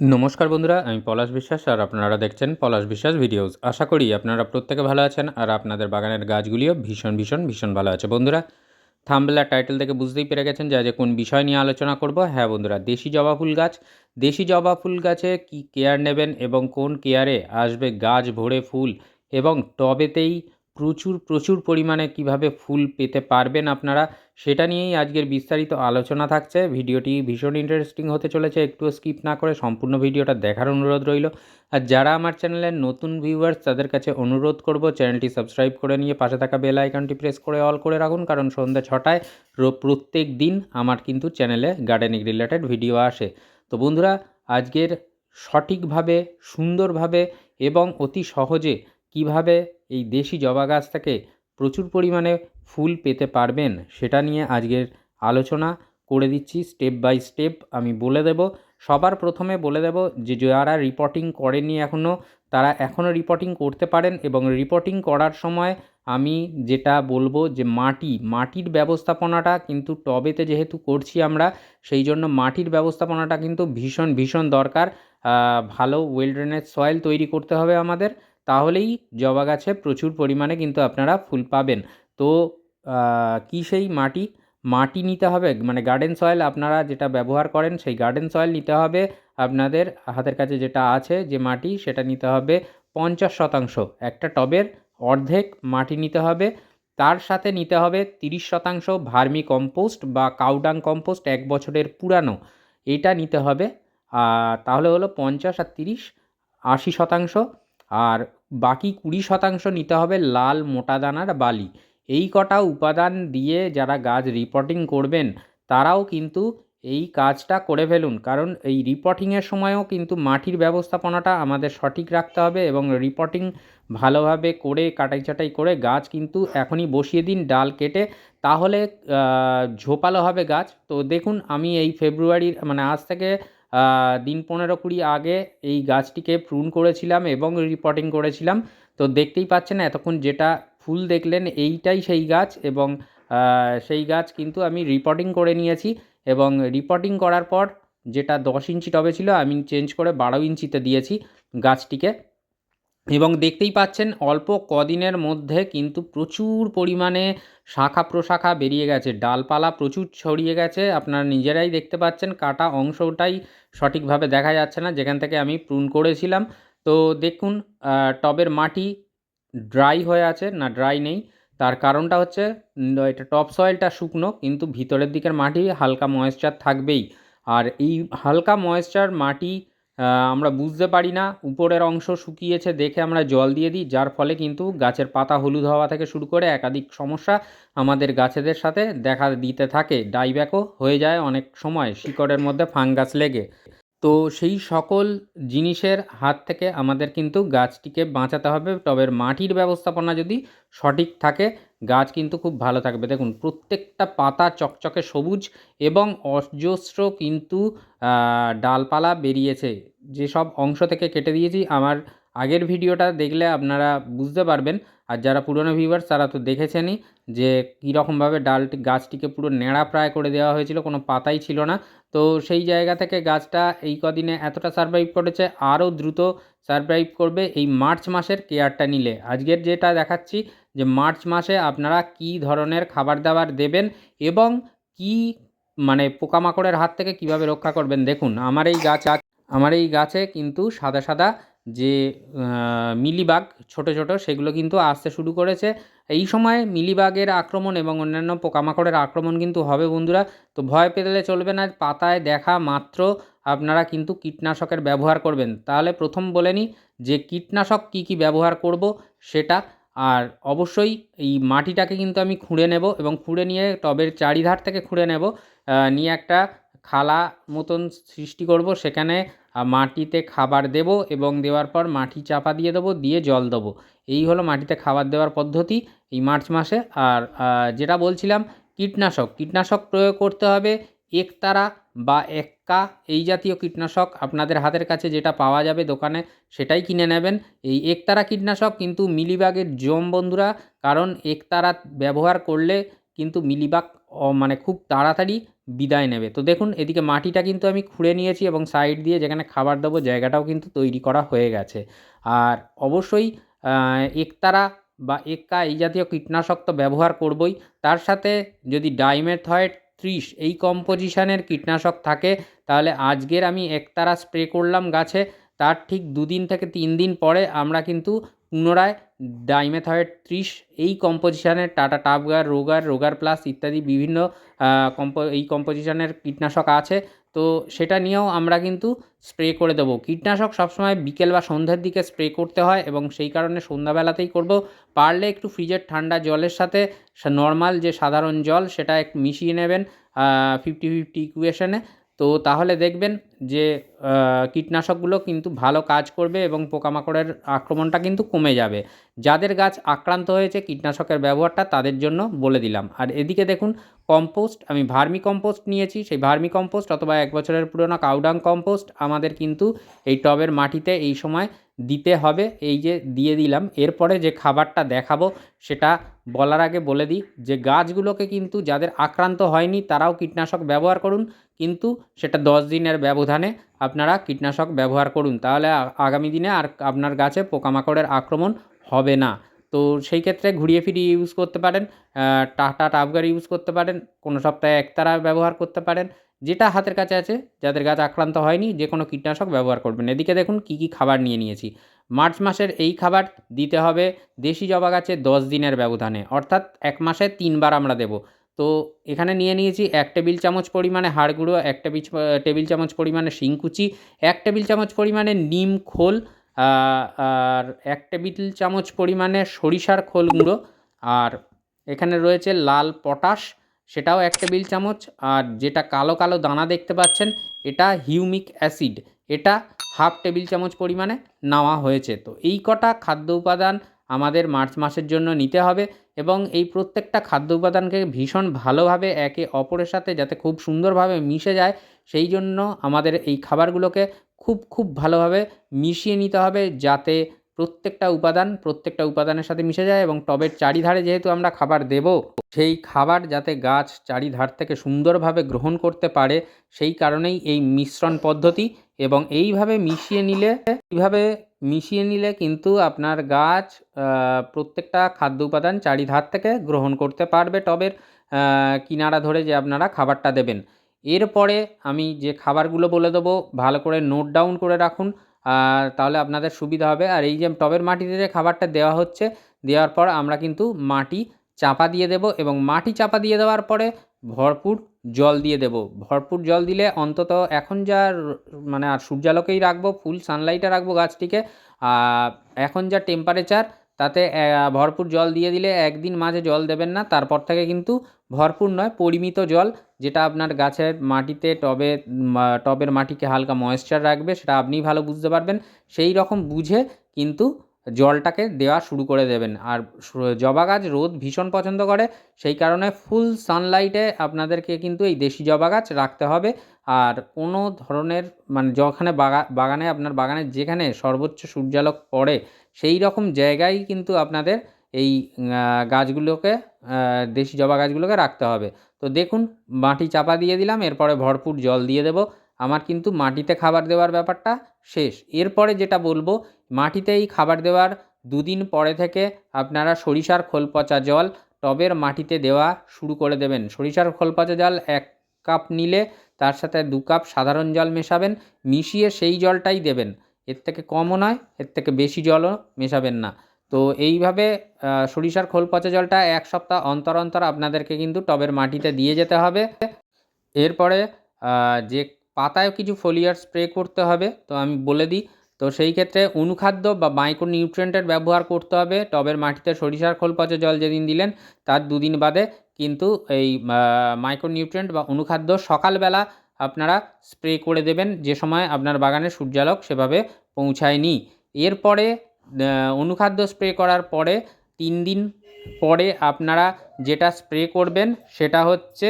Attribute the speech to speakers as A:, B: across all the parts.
A: নমস্কার বন্ধুরা, আমি পলাশ বিশ্বাস আর আপনারা দেখছেন পলাশ বিশ্বাস ভিডিওস। আশা করি আপনারা প্রত্যেকে ভালো আছেন আর আপনাদের বাগানের গাছগুলিও ভীষণ ভীষণ ভীষণ ভালো আছে। বন্ধুরা থাম্বেলার টাইটেল থেকে বুঝতেই পেরে গেছেন যে আজ কোন বিষয় নিয়ে আলোচনা করব। হ্যাঁ বন্ধুরা, দেশি জবা ফুল গাছ। দেশি জবা ফুল গাছে কি কেয়ার নেবেন এবং কোন কেয়ারে আসবে গাছ ভরে ফুল এবং টবেতেই প্রচুর প্রচুর পরিমাণে কীভাবে ফুল পেতে পারবেন আপনারা, সেটা নিয়েই আজকের বিস্তারিত আলোচনা থাকছে। ভিডিওটি ভীষণ ইন্টারেস্টিং হতে চলেছে, একটুও স্কিপ না করে সম্পূর্ণ ভিডিওটা দেখার অনুরোধ রইল। আর যারা আমার চ্যানেলের নতুন ভিউয়ার্স তাদের কাছে অনুরোধ করব চ্যানেলটি সাবস্ক্রাইব করে নিয়ে পাশে থাকা বেল আইকনটি প্রেস করে অল করে রাখুন, কারণ সন্ধ্যা ছটায় প্রত্যেক দিন আমার কিন্তু চ্যানেলে গার্ডেনিং রিলেটেড ভিডিও আসে। তো বন্ধুরা, আজকের সঠিকভাবে, সুন্দরভাবে এবং অতি সহজে কীভাবে এই দেশি জবা গাছ থেকে প্রচুর পরিমাণে ফুল পেতে পারবেন, সেটা নিয়ে আজকের আলোচনা করে দিচ্ছি স্টেপ বাই স্টেপ আমি বলে দেব, সবার প্রথমে বলে দেব যে যারা রিপোর্টিং করেনি এখনও তারা এখনও রিপোর্টিং করতে পারেন এবং রিপোর্টিং করার সময় আমি যেটা বলব যে মাটি, মাটির ব্যবস্থাপনাটা কিন্তু টবেতে যেহেতু করছি আমরা, সেই জন্য মাটির ব্যবস্থাপনাটা কিন্তু ভীষণ ভীষণ দরকার। ভালো ওয়েল ড্রেনেজ সয়েল তৈরি করতে হবে আমাদের। তাহলেই জবা গাছে প্রচুর পরিমাণে কিন্তু আপনারা ফুল পাবেন। তো কী সেই মাটি? মাটি নিতে হবে মানে গার্ডেন সয়েল আপনারা যেটা ব্যবহার করেন সেই গার্ডেন সয়েল নিতে হবে। আপনাদের হাতের কাছে যেটা আছে, যে মাটি, সেটা নিতে হবে পঞ্চাশ শতাংশ। একটা টবের অর্ধেক মাটি নিতে হবে। তার সাথে নিতে হবে তিরিশ শতাংশ ভার্মি কম্পোস্ট বা কাউডাং কম্পোস্ট এক বছরের পুরানো। এটা নিতে হবে তাহলে হলো পঞ্চাশ আর তিরিশ আশি শতাংশ। আর বাকি কুড়ি শতাংশ নিতে হবে লাল মোটা দানার বালি। এই কটা উপাদান দিয়ে যারা গাছ রিপোর্টিং করবেন, তারাও কিন্তু এই কাজটা করে ফেলুন। কারণ এই রিপোর্টিংয়ের সময়ও কিন্তু মাটির ব্যবস্থাপনাটা আমাদের সঠিক রাখতে হবে এবং রিপোর্টিং ভালোভাবে করে কাটাই ছাটাই করে গাছ কিন্তু এখনই বসিয়ে দিন ডাল কেটে। তাহলে ঝোপালো হবে গাছ। তো দেখুন, আমি এই ফেব্রুয়ারির মানে আজ থেকে দিন পনেরো কুড়ি আগে এই গাছটিকে প্রুন করেছিলাম এবং রিপোর্টিং করেছিলাম। তো দেখতেই পাচ্ছেন এতক্ষণ যেটা ফুল দেখলেন এইটাই সেই গাছ এবং সেই গাছ কিন্তু আমি রিপোর্টিং করে নিয়েছি এবং রিপোর্টিং করার পর যেটা দশ ইঞ্চি টবে ছিল আমি চেঞ্জ করে বারো ইঞ্চিতে দিয়েছি গাছটিকে। এবং দেখতেই পাচ্ছেন অল্প কদিনের মধ্যে কিন্তু প্রচুর পরিমাণে শাখা প্রশাখা বেরিয়ে গেছে। ডালপালা প্রচুর ছড়িয়ে গেছে। আপনারা নিজেরাই দেখতে পাচ্ছেন কাটা অংশটাই সঠিকভাবে দেখা যাচ্ছে না। যেখান থেকে আমি প্রুন করেছিলাম। তো দেখুন টবের মাটি ড্রাই হয়ে আছে, না ড্রাই নেই। তার কারণটা হচ্ছে এটা টপ সয়েলটা শুকনো, কিন্তু ভিতরের দিকের মাটি হালকা ময়েশ্চার থাকবেই। আর এই হালকা ময়েশ্চার মাটি আমরা বুঝতে পারি না। উপরের অংশ শুকিয়েছে দেখে আমরা জল দিয়ে দিই, যার ফলে কিন্তু গাছের পাতা হলুদ হওয়া থেকে শুরু করে একাধিক সমস্যা আমাদের গাছেদের সাথে দেখা দিতে থাকে। ডাইব্যাকও হয়ে যায় অনেক সময়, শিকড়ের মধ্যে ফাঙ্গাস লেগে। তো সেই সকল জিনিসের হাত থেকে আমাদের কিন্তু গাছটিকে বাঁচাতে হবে। টবের মাটির ব্যবস্থাপনা যদি সঠিক থাকে, গাছ কিন্তু খুব ভালো থাকবে। দেখুন, প্রত্যেকটা পাতা চকচকে সবুজ এবং অজস্র কিন্তু ডালপালা বেরিয়েছে। যেসব অংশ থেকে কেটে দিয়েছি, আমার আগের ভিডিওটা দেখলে আপনারা বুঝতে পারবেন। আর যারা পুরনো ভিউয়ার্স তারা তো দেখেছেনই যে কীরকমভাবে ডালটি গাছটিকে পুরো ন্যাড়া প্রায় করে দেওয়া হয়েছিল, কোনো পাতাই ছিল না। তো সেই জায়গা থেকে গাছটা এই কদিনে এতটা সারভাইভ করেছে, আরও দ্রুত সারভাইভ করবে এই মার্চ মাসের কেয়ারটা নিলে। আজকের যেটা দেখাচ্ছি যে মার্চ মাসে আপনারা কি ধরনের খাবার দাবার দেবেন এবং কি মানে পোকামাকড়ের হাত থেকে কীভাবে রক্ষা করবেন, দেখুন, আমার এই গাছ আমার এই গাছে কিন্তু সাদা সাদা যে মিলিবাগ ছোট ছোট, সেগুলো কিন্তু আসতে শুরু করেছে। এই সময় মিলিবাগের আক্রমণ এবং অন্যান্য পোকামাকড়ের আক্রমণ কিন্তু হবে বন্ধুরা। তো ভয় পেলে চলবে না, পাতায় দেখা মাত্র আপনারা কিন্তু কীটনাশকের ব্যবহার করবেন। তাহলে প্রথম বলে নিই যে, কীটনাশক কী কী ব্যবহার করব সেটা। আর অবশ্যই এই মাটিটাকে কিন্তু আমি খুঁড়ে নেব এবং খুঁড়ে নিয়ে টবের চারিধার থেকে খুঁড়ে নেব। নিয়ে একটা খালা মতন সৃষ্টি করব। সেখানে মাটিতে খাবার দেব এবং দেওয়ার পর মাটি চাপা দিয়ে দেবো, দিয়ে জল দেবো। এই হলো মাটিতে খাবার দেওয়ার পদ্ধতি এই মার্চ মাসে। আর যেটা বলছিলাম, কীটনাশক। কীটনাশক প্রয়োগ করতে হবে একতারা বা এক্কা এই জাতীয় কীটনাশক আপনাদের হাতের কাছে যেটা পাওয়া যাবে দোকানে, সেটাই কিনে নেবেন। এই একতারা কীটনাশক কিন্তু মিলিবাগের জম, বন্ধুরা। কারণ একতারা ব্যবহার করলে কিন্তু মিলিবাগ মানে খুব তাড়াতাড়ি বিদায় নেবে। তো দেখুন, এদিকে মাটিটা কিন্তু আমি খুঁড়ে নিয়েছি এবং সাইড দিয়ে যেখানে খাবার দেবো জায়গাটাও কিন্তু তৈরি করা হয়ে গেছে। আর অবশ্যই একতারা বা এক্কা এই জাতীয় কীটনাশক তো ব্যবহার করবই। তার সাথে যদি ডাইমেথয়েড ত্রিশ এই কম্পোজিশনের কীটনাশক থাকে, তাহলে আজকের আমি একতারা স্প্রে করলাম গাছে। তার ঠিক দুদিন থেকে তিন দিন পরে আমরা কিন্তু পুনরায় ডাইমেথয়েড ত্রিশ, এই কম্পোজিশনের Tata Tafgor Rogor Rogor plus ইত্যাদি বিভিন্ন কম্পো, এই কম্পোজিশনের কীটনাশক আছে। তো সেটা নিয়েও আমরা কিন্তু স্প্রে করে দেবো। কীটনাশক সবসময় বিকেল বা সন্ধ্যের দিকে স্প্রে করতে হয় এবং সেই কারণে সন্ধ্যাবেলাতেই করব। পারলে একটু ফ্রিজের ঠান্ডা জলের সাথে নর্মাল যে সাধারণ জল, সেটা একটু মিশিয়ে নেবেন ফিফটি ফিফটি ইকুয়েশনে তো তাহলে দেখবেন যে কীটনাশকগুলো কিন্তু ভালো কাজ করবে এবং পোকামাকড়ের আক্রমণটা কিন্তু কমে যাবে। যাদের গাছ আক্রান্ত হয়েছে কীটনাশকের ব্যবহারটা তাদের জন্য বলে দিলাম। আর এদিকে দেখুন, কম্পোস্ট, আমি ভার্মি কম্পোস্ট নিয়েছি। সেই ভার্মি কম্পোস্ট অথবা এক বছরের পুরোনো কাউডাং কম্পোস্ট আমাদের কিন্তু এই টবের মাটিতে এই সময় দিতে হবে। এই যে দিয়ে দিলাম, এরপরে যে খাবারটা দেখাবো সেটা বলার আগে বলে দিই যে, গাছগুলোকে কিন্তু যাদের আক্রান্ত হয়নি তারাও কীটনাশক ব্যবহার করুন। কিন্তু সেটা দশ দিনের ব্যবধানে আপনারা কীটনাশক ব্যবহার করুন। তাহলে আগামী দিনে আর আপনার গাছে পোকামাকড়ের আক্রমণ হবে না। তো সেই ক্ষেত্রে ঘুরিয়ে ফিরিয়ে ইউজ করতে পারেন টাটা টাপগার ইউজ করতে পারেন, কোনো সপ্তাহে একতারা ব্যবহার করতে পারেন। যেটা হাতের কাছে আছে, যাদের গাছ আক্রান্ত হয়নি যে কোনো কীটনাশক ব্যবহার করবেন। এদিকে দেখুন কী কী খাবার নিয়ে নিয়েছি। মার্চ মাসের এই খাবার দিতে হবে দেশি জবা গাছে দশ দিনের ব্যবধানে, অর্থাৎ এক মাসে তিনবার আমরা দেবো। তো এখানে নিয়ে নিয়েছি এক টেবিল চামচ পরিমাণে হাড় গুঁড়ো, এক টেবিল টেবিল চামচ পরিমাণে শিংকুচি এক টেবিল চামচ পরিমাণে নিম খোল আর এক টেবিল চামচ পরিমাণে সরিষার খোল গুঁড়ো, আর এখানে রয়েছে লাল পটাশ, সেটাও এক টেবিল চামচ, আর যেটা কালো কালো দানা দেখতে পাচ্ছেন, এটা হিউমিক অ্যাসিড, এটা হাফ টেবিল চামচ পরিমাণে নেওয়া হয়েছে। তো এই কটা খাদ্য উপাদান আমাদের মার্চ মাসের জন্য নিতে হবে এবং এই প্রত্যেকটা খাদ্য উপাদানকে ভীষণ ভালোভাবে একে অপরের সাথে যাতে খুব সুন্দরভাবে মিশে যায়, সেই জন্য আমাদের এই খাবারগুলোকে খুব খুব ভালোভাবে মিশিয়ে নিতে হবে যাতে প্রত্যেকটা উপাদান প্রত্যেকটা উপাদানের সাথে মিশে যায় এবং টবের চারিধারে যেহেতু আমরা খাবার দেব, সেই খাবার যাতে গাছ চারিধার থেকে সুন্দরভাবে গ্রহণ করতে পারে, সেই কারণেই এই মিশ্রণ পদ্ধতি এবং এইভাবে মিশিয়ে নিলে এইভাবে মিশিয়ে নিলে কিন্তু আপনার গাছ প্রত্যেকটা খাদ্য উপাদান চারিধার থেকে গ্রহণ করতে পারবে টবের কিনারা ধরে যে আপনারা খাবারটা দেবেন। এরপরে আমি যে খাবারগুলো বলে দেবো, ভালো করে নোট ডাউন করে রাখুন। আর তাহলে আপনাদের সুবিধা হবে। আর এই যে টবের মাটিতে যে খাবারটা দেওয়া হচ্ছে, দেওয়ার পর আমরা কিন্তু মাটি চাপা দিয়ে দেব এবং মাটি চাপা দিয়ে দেওয়ার পরে ভরপুর জল দিয়ে দেব। ভরপুর জল দিলে অন্তত এখন যা মানে আর সূর্যালোকেই রাখব, ফুল সানলাইটে রাখব গাছটিকে। এখন যা টেম্পারেচার তাতে ভরপুর জল দিয়ে দিলে একদিন মাঝে জল দেবেন না। তারপর থেকে কিন্তু ভরপুর নয়, পরিমিত জল, যেটা আপনার গাছের মাটিতে টবে টবের মাটিকে হালকা ময়েশ্চার রাখবে, সেটা আপনিই ভালো বুঝতে পারবেন। সেই রকম বুঝে কিন্তু জলটাকে দেওয়া শুরু করে দেবেন। আর জবা গাছ রোদ ভীষণ পছন্দ করে, সেই কারণে ফুল সানলাইটে আপনাদেরকে কিন্তু এই দেশি জবা গাছ রাখতে হবে। আর কোনো ধরনের মানে যখানে বাগা, বাগানে আপনার বাগানের যেখানে সর্বোচ্চ সূর্যালোক পড়ে, সেই রকম জায়গায় কিন্তু আপনাদের এই গাছগুলোকে দেশি জবা গাছগুলোকে রাখতে হবে। তো দেখুন, মাটি চাপা দিয়ে দিলাম, এরপরে ভরপুর জল দিয়ে দেবো। আমার কিন্তু মাটিতে খাবার দেওয়ার ব্যাপারটা শেষ। এরপরে যেটা বলব, মাটিতেই খাবার দেওয়ার দুদিন পরে থেকে আপনারা সরিষার খোল পচা জল টবের মাটিতে দেওয়া শুরু করে দেবেন। সরিষার খোল পচা জল এক কাপ নিলে তার সাথে দু কাপ সাধারণ জল মেশাবেন, মিশিয়ে সেই জলটাই দেবেন। এর থেকে কমও নয়, এর থেকে বেশি জলও মেশাবেন না। তো এইভাবে সরিষার খোল পচা জলটা এক সপ্তাহ অন্তর অন্তর আপনাদেরকে কিন্তু টবের মাটিতে দিয়ে যেতে হবে। এরপরে যে পাতায় কিছু ফোলিয়ার স্প্রে করতে হবে, তো আমি বলে দিই। তো সেই ক্ষেত্রে অনুখাদ্য বা মাইক্রো নিউট্রিয়েন্টের ব্যবহার করতে হবে। টবের মাটিতে সরিষার খোল, পচে জল যেদিন দিলেন, তার দুদিন বাদে কিন্তু এই মাইক্রো নিউট্রিয়েন্ট বা অনুখাদ্য সকালবেলা আপনারা স্প্রে করে দেবেন। যে সময় আপনার বাগানে সূর্যালোক সেভাবে পৌঁছায়নি। এরপরে অনুখাদ্য স্প্রে করার পরে তিন দিন পরে আপনারা যেটা স্প্রে করবেন, সেটা হচ্ছে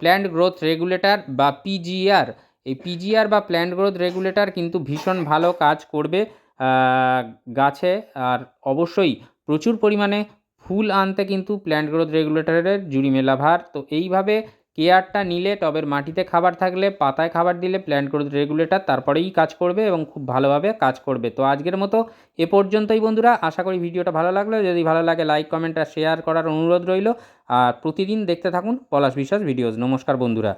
A: প্ল্যান্ট গ্রোথ রেগুলেটর বা পিজিআর এই পিজিআর বা প্ল্যান্ট গ্রোথ রেগুলেটর কিন্তু ভীষণ ভালো কাজ করবে গাছে। আর অবশ্যই প্রচুর পরিমাণে ফুল আনতে কিন্তু প্ল্যান্ট গ্রোথ রেগুলেটরের জুড়ি মেলা ভার। তো এইভাবে কেয়ারটা নিলে টবের মাটিতে খাবার থাকলে, পাতায় খাবার দিলে প্ল্যান্ট গ্রোথ রেগুলেটর তারপরেই কাজ করবে এবং খুব ভালোভাবে কাজ করবে। তো আজকের মতো এ পর্যন্তই বন্ধুরা। আশা করি ভিডিওটা ভালো লাগল। যদি ভালো লাগে লাইক কমেন্ট আর শেয়ার করার অনুরোধ রইল। আর প্রতিদিন দেখতে থাকুন পলাশ বিশ্বাস ভিডিওস নমস্কার বন্ধুরা।